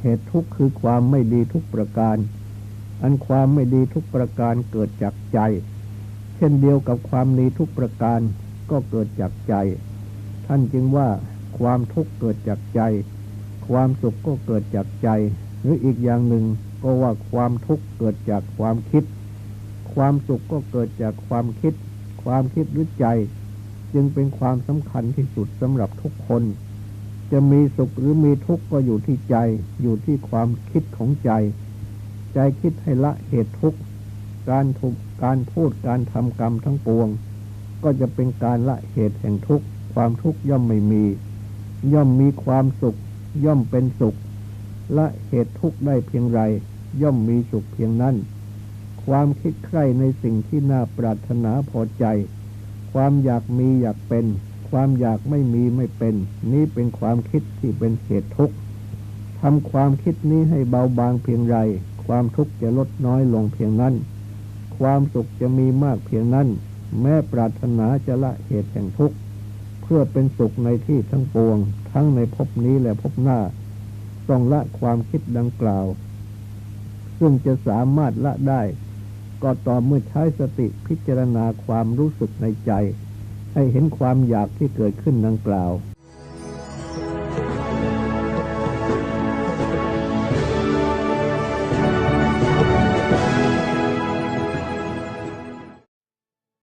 เหตุทุกข์คือความไม่ดีทุกประการ อันความไม่ดีทุกประการเกิดจากใจ เช่นเดียวกับความดีทุกประการก็เกิดจากใจ ท่านจึงว่าความทุกข์เกิดจากใจ ความสุขก็เกิดจากใจ หรืออีกอย่างหนึ่งก็ว่าความทุกข์เกิดจากความคิด ความสุขก็เกิดจากความคิด ความคิดหรือใจ จึงเป็นความสำคัญที่สุดสำหรับทุกคน จะมีสุขหรือมีทุกข์ก็อยู่ที่ใจ อยู่ที่ความคิดของใจ ใจคิดให้ละเหตุทุกข์ การถูกการพูดการทำกรรมทั้งปวง ก็จะเป็นการละเหตุแห่งทุกข์ ความทุกข์ย่อมไม่มี ย่อมมีความสุข ย่อมเป็นสุข ละเหตุทุกข์ได้เพียงไร ย่อมมีสุขเพียงนั้น ความคิดใคร่ในสิ่งที่น่าปรารถนาพอใจ ความอยากมีอยากเป็น ความอยากไม่มีไม่เป็น นี้เป็นความคิดที่เป็นเหตุทุกข์ทำความคิดนี้ให้เบาบางเพียงไร ความทุกข์จะลดน้อยลงเพียงนั้น ความสุขจะมีมากเพียงนั้น แม้ปรารถนาจะละเหตุแห่งทุกข์เพื่อเป็นสุขในที่ทั้งปวง ทั้งในภพนี้และภพหน้า ต้องละความคิดดังกล่าว ซึ่งจะสามารถละได้ ก็ต่อเมื่อใช้สติพิจารณาความรู้สึกในใจ ให้เห็นความอยากที่เกิดขึ้นดังกล่าว